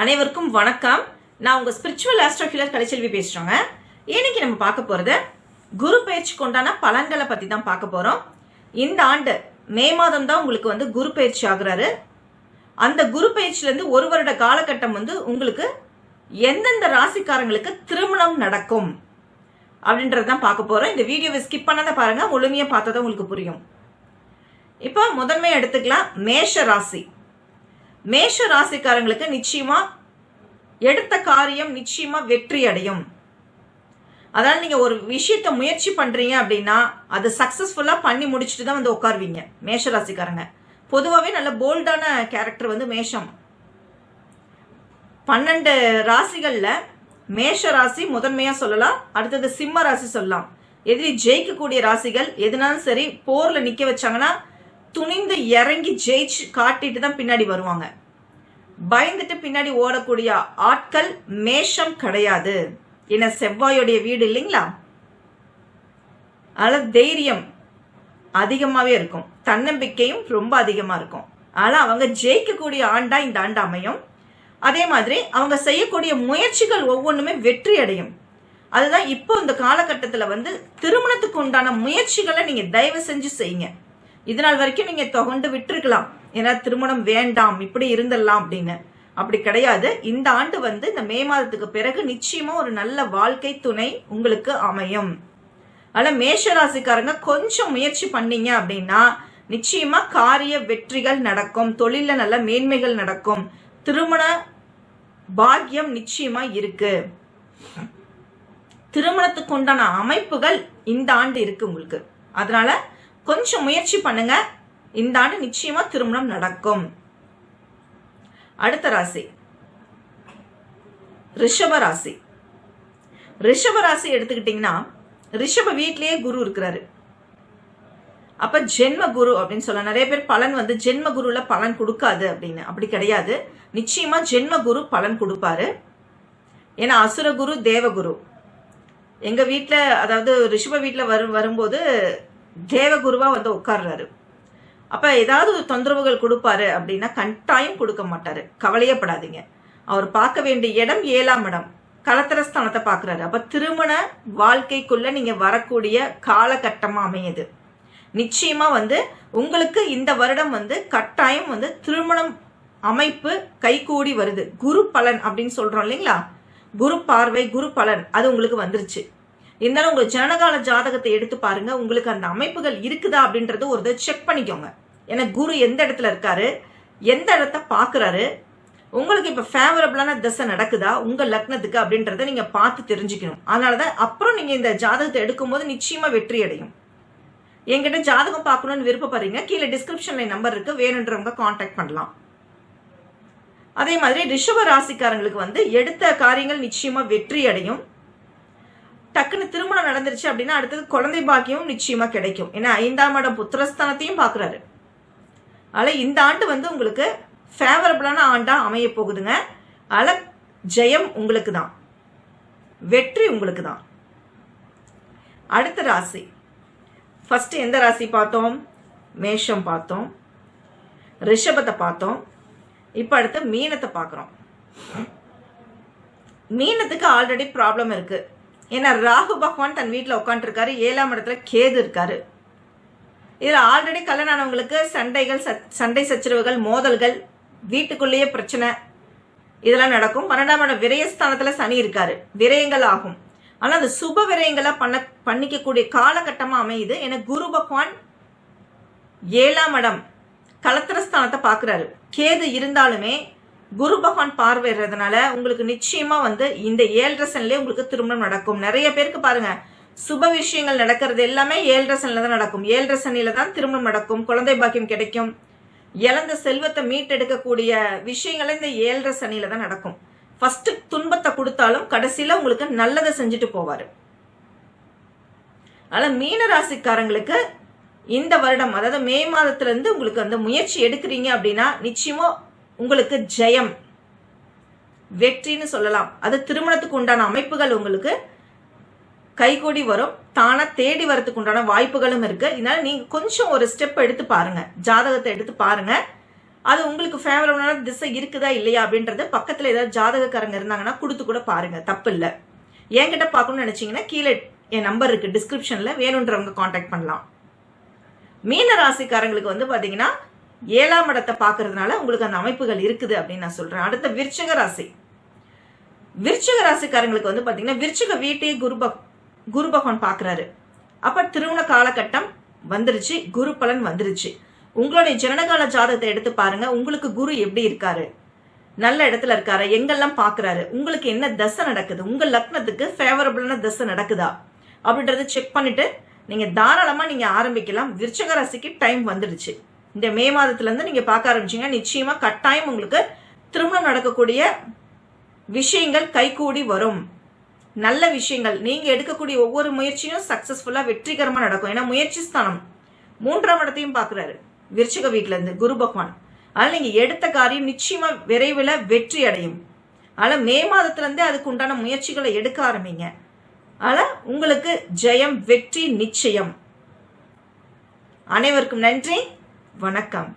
அனைவருக்கும் வணக்கம். நான் உங்க ஸ்பிரிச்சுவல் ஆஸ்ட்ரோஹிலர் கலைச்செல்வி பேசுகிறோங்க இன்னைக்கு நம்ம பார்க்க போறது குரு பயிற்சி கொண்டான பலன்களை பத்தி தான் பார்க்க போறோம். இந்த ஆண்டு மே மாதம் தான் உங்களுக்கு வந்து குரு பயிற்சி ஆகுறாரு. அந்த குரு பயிற்சியில இருந்து ஒரு வருட காலகட்டம் வந்து உங்களுக்கு எந்தெந்த ராசிக்காரங்களுக்கு திருமணம் நடக்கும் அப்படின்றத தான் பார்க்க போறோம். இந்த வீடியோவை ஸ்கிப் பண்ணாத பாருங்க முழுமையா பார்த்தா உங்களுக்கு புரியும். இப்போ முதன்மை எடுத்துக்கலாம் மேஷ ராசி. மேஷ ராசிக்காரங்களுக்கு நிச்சயமா எடுத்த காரியம் நிச்சயமா வெற்றி அடையும். அதனால நீங்க ஒரு விஷயத்த முயற்சி பண்றீங்க அப்படின்னா அதை சக்சஸ்ஃபுல்லா பண்ணி முடிச்சுட்டு தான் வந்து உட்காருவீங்க மேஷ ராசிக்காரங்க. பொதுவாகவே நல்ல போல்டான கேரக்டர் வந்து மேஷம். பன்னெண்டு ராசிகள்ல மேஷ ராசி முதன்மையா சொல்லலாம் அடுத்தது சிம்ம ராசி சொல்லலாம். எதிரி ஜெயிக்கக்கூடிய ராசிகள் எதுனாலும் சரி போர்ல நிக்க வச்சாங்கன்னா துணிந்து இறங்கி ஜெயிச்சு காட்டிட்டு தான் பின்னாடி வருவாங்க. பயந்துட்டு பின்னாடி ஓடக்கூடிய ஆட்கள் மேஷம் கிடையாது. என செவ்வாயோடைய வீடு இல்லைங்களா? அதனால தைரியம் அதிகமாவே இருக்கும். தன்னம்பிக்கையும் ரொம்ப அதிகமா இருக்கும். ஆனால் அவங்க ஜெயிக்கக்கூடிய ஆண்டா இந்த ஆண்டு அமையும். அதே மாதிரி அவங்க செய்யக்கூடிய முயற்சிகள் ஒவ்வொன்றுமே வெற்றி அடையும். அதுதான் இப்போ இந்த காலகட்டத்தில் வந்து திருமணத்துக்கு உண்டான முயற்சிகளை நீங்கள் தயவு செஞ்சு செய்யுங்க. இது நாள் வரைக்கும் நீங்க தொகண்டு விட்டுருக்கலாம். ஏன்னா திருமணம் வேண்டாம் இப்படி இருந்துடலாம் அப்படின்னு. அப்படி கிடையாது. இந்த ஆண்டு வந்து இந்த மே மாதத்துக்கு பிறகு நிச்சயமா ஒரு நல்ல வாழ்க்கை துணை உங்களுக்கு அமையும். அதனால மேஷ ராசிக்காரங்க கொஞ்சம் முயற்சி பண்ணீங்க அப்படின்னா நிச்சயமா காரிய வெற்றிகள் நடக்கும். தொழில நல்ல மேன்மைகள் நடக்கும். திருமண பாக்கியம் நிச்சயமா இருக்கு. திருமணத்துக்கு உண்டான அமைப்புகள் இந்த ஆண்டு இருக்கு உங்களுக்கு. அதனால கொஞ்சம் முயற்சி பண்ணுங்க. இந்த ஆண்டு நிச்சயமா திருமணம் நடக்கும். அடுத்த ராசி. ரிஷப ராசி. ரிஷப ராசி எடுத்துக்கிட்டீங்கன்னா ரிஷப வீட்லயே குரு இருக்கிறாரு. அப்ப ஜென்ம குரு அப்படின்னு சொல்ல நிறைய பேர் பலன் வந்து ஜென்ம குருல பலன் கொடுக்காது அப்படின்னு. அப்படி கிடையாது. நிச்சயமா ஜென்ம குரு பலன் கொடுப்பாரு. ஏன்னா அசுரகுரு தேவகுரு எங்க வீட்டில் அதாவது ரிஷப வீட்டில் வரும் வரும்போது தேவகுருவாக வந்து உட்கார்றாரு. அப்போ ஏதாவது ஒரு தொந்தரவுகள் கொடுப்பாரு அப்படின்னா கட்டாயம் கொடுக்க மாட்டாரு. கவலையப்படாதீங்க. அவர் பார்க்க வேண்டிய இடம் ஏழாம் இடம். கலத்திரஸ்தானத்தை பார்க்குறாரு. அப்போ திருமண வாழ்க்கைக்குள்ள நீங்கள் வரக்கூடிய காலகட்டமாக அமையுது. நிச்சயமாக வந்து உங்களுக்கு இந்த வருடம் வந்து கட்டாயம் வந்து திருமணம் அமைப்பு கைகூடி வருது. குரு பலன் அப்படின்னு சொல்கிறோம் இல்லைங்களா? குரு பார்வை குரு பலன் அது உங்களுக்கு வந்துருச்சு. இருந்தாலும் உங்க ஜனகால ஜாதகத்தை எடுத்து பாருங்க. உங்களுக்கு அந்த அமைப்புகள் இருக்குதா அப்படின்றத ஒரு இதை செக் பண்ணிக்கோங்க. ஏன்னா குரு எந்த இடத்துல இருக்காரு? எந்த இடத்த பாக்குறாரு உங்களுக்கு இப்ப ஃபேவரபிளான திசை நடக்குதா? உங்க லக்னத்துக்கு அப்படின்றத நீங்க பார்த்து தெரிஞ்சுக்கணும். அதனாலதான் அப்புறம் நீங்க இந்த ஜாதகத்தை எடுக்கும்போது நிச்சயமா வெற்றி அடையும். என்கிட்ட ஜாதகம் பார்க்கணும்னு விருப்பப்படுறீங்க. கீழே டிஸ்கிரிப்ஷன்ல நம்பர் இருக்கு. வேணுன்றவங்க காண்டாக்ட் பண்ணலாம். அதே மாதிரி ரிஷப ராசிக்காரங்களுக்கு வந்து எடுத்த காரியங்கள் நிச்சயமா வெற்றி அடையும். டக்குன்னு திருமணம் நடந்துருச்சு அப்படின்னா அடுத்தது குழந்தை பாக்கியமும் நிச்சயமா கிடைக்கும். ஏன்னா ஐந்தாம் இடம் புத்திரஸ்தானத்தையும் பாக்குறாரு அதனால இந்த ஆண்டு வந்து உங்களுக்கு ஃபேவரபிளான ஆண்டா அமைய போகுதுங்க. அதனால ஜெயம் உங்களுக்கு தான். வெற்றி உங்களுக்கு தான். அடுத்த ராசி. ஃபர்ஸ்ட் எந்த ராசி பார்த்தோம்? மேஷம் பார்த்தோம். ரிஷபத்தை பார்த்தோம். இப்போ அடுத்து மீனத்தை பார்க்குறோம். மீனத்துக்கு ஆல்ரெடி ப்ராப்ளம் இருக்குது ஏன்னா ராகு பகவான் தன் வீட்டில் உட்காந்துருக்காரு ஏழாம் இடத்துல கேது இருக்காரு. இதில் ஆல்ரெடி கல்யாணம் ஆனவங்களுக்கு சண்டைகள் ச- சண்டை சச்சரவுகள் மோதல்கள் வீட்டுக்குள்ளேயே பிரச்சனை இதெல்லாம் நடக்கும். பன்னெண்டாம் இடம் விரயஸ்தானத்தில் சனி இருக்காரு. விரயங்கள் ஆகும். ஆனால் அது சுப விரயங்களை பண்ண பண்ணிக்கக்கூடிய காலகட்டமாக அமையுது. ஏன்னா குரு பகவான் ஏழாம் இடம் கலத்திரஸ்தானத்தை பார்க்குறாரு. கேது இருந்தாலுமே குரு பகவான் பார்வையிடுறதுனால உங்களுக்கு நிச்சயமா வந்து இந்த ஏழரை சனிலே உங்களுக்கு திருமணம் நடக்கும். நிறைய பேருக்கு பாருங்க சுப விஷயங்கள் நடக்கிறது எல்லாமே ஏழரை சனில தான் நடக்கும். ஏழரை சனியில தான் திருமணம் நடக்கும். குழந்தை பாக்கியம் கிடைக்கும். இழந்த செல்வத்தை மீட்டெடுக்கக்கூடிய விஷயங்கள் இந்த ஏழரை சனியில தான் நடக்கும். ஃபர்ஸ்ட் துன்பத்தை கொடுத்தாலும் கடைசியில உங்களுக்கு நல்லதை செஞ்சுட்டு போவாரு. அதனால மீன ராசிக்காரங்களுக்கு இந்த வருடம் அதாவது மே மாதத்துலேருந்து உங்களுக்கு அந்த முயற்சி எடுக்கிறீங்க அப்படின்னா நிச்சயமா உங்களுக்கு ஜெயம். வெற்றின்னு சொல்லலாம். அது திருமணத்துக்கு உண்டான அமைப்புகள் உங்களுக்கு கைகூடி வரும். தானா தேடி வரத்துக்கு உண்டான வாய்ப்புகளும் இருக்கு. இதனால நீங்க கொஞ்சம் ஒரு ஸ்டெப் எடுத்து பாருங்க. ஜாதகத்தை எடுத்து பாருங்க. அது உங்களுக்கு ஃபேவரபிளான திசை இருக்குதா இல்லையா அப்படின்றது பக்கத்தில் ஏதாவது ஜாதகக்காரங்க இருந்தாங்கன்னா கொடுத்து கூட பாருங்க. தப்பு இல்லை. என்கிட்ட பார்க்கணும்னு நினைச்சீங்கன்னா கீழே என் நம்பர் இருக்கு. டிஸ்கிரிப்ஷனில் வேணுன்றவங்க காண்டாக்ட் பண்ணலாம். மீன ராசிக்காரங்களுக்கு வந்து பாத்தீங்கன்னா ஏழாம் இடத்தை பார்க்கறதுனால உங்களுக்கு அந்த அமைப்புகள் இருக்குது அப்படின்னு நான் சொல்றேன். அடுத்த விருச்சக ராசி. விருச்சக ராசிக்காரங்களுக்கு வந்து பார்த்தீங்கன்னா விருச்சக வீட்டையே குரு குரு பகவான் பார்க்குறாரு. அப்போ திருமண காலகட்டம் வந்துருச்சு குரு பலன் வந்துருச்சு. உங்களுடைய ஜனனகால ஜாதகத்தை எடுத்து பாருங்க உங்களுக்கு குரு எப்படி இருக்காரு? நல்ல இடத்துல இருக்காரு? எங்கெல்லாம் பார்க்குறாரு? உங்களுக்கு என்ன தசை நடக்குது? உங்க லக்னத்துக்கு ஃபேவரபிளான தசை நடக்குதா? அப்படின்றத செக் பண்ணிட்டு நீங்க தாராளமா நீங்க ஆரம்பிக்கலாம். விருச்சக ராசிக்கு டைம் வந்துடுச்சு. இந்த மே மாதத்துலேருந்து நீங்கள் பார்க்க ஆரம்பிச்சிங்க. நிச்சயமாக கட்டாயம் உங்களுக்கு திருமணம் நடக்கக்கூடிய விஷயங்கள் கைகூடி வரும். நல்ல விஷயங்கள். நீங்கள் எடுக்கக்கூடிய ஒவ்வொரு முயற்சியும் சக்ஸஸ்ஃபுல்லாக வெற்றிகரமாக நடக்கும். ஏன்னா முயற்சி ஸ்தானம். மூன்றாம் இடத்தையும் பார்க்குறாரு. விருச்சிக வீட்டிலேருந்து குரு பகவான். அதனால் நீங்கள் எடுத்த காரியம் நிச்சயமாக விரைவில் வெற்றி அடையும். அதனால மே மாதத்துலேருந்தே அதுக்கு உண்டான முயற்சிகளை எடுக்க ஆரம்பிங்க. ஆனால் உங்களுக்கு ஜெயம் வெற்றி நிச்சயம். அனைவருக்கும் நன்றி. வணக்கம்.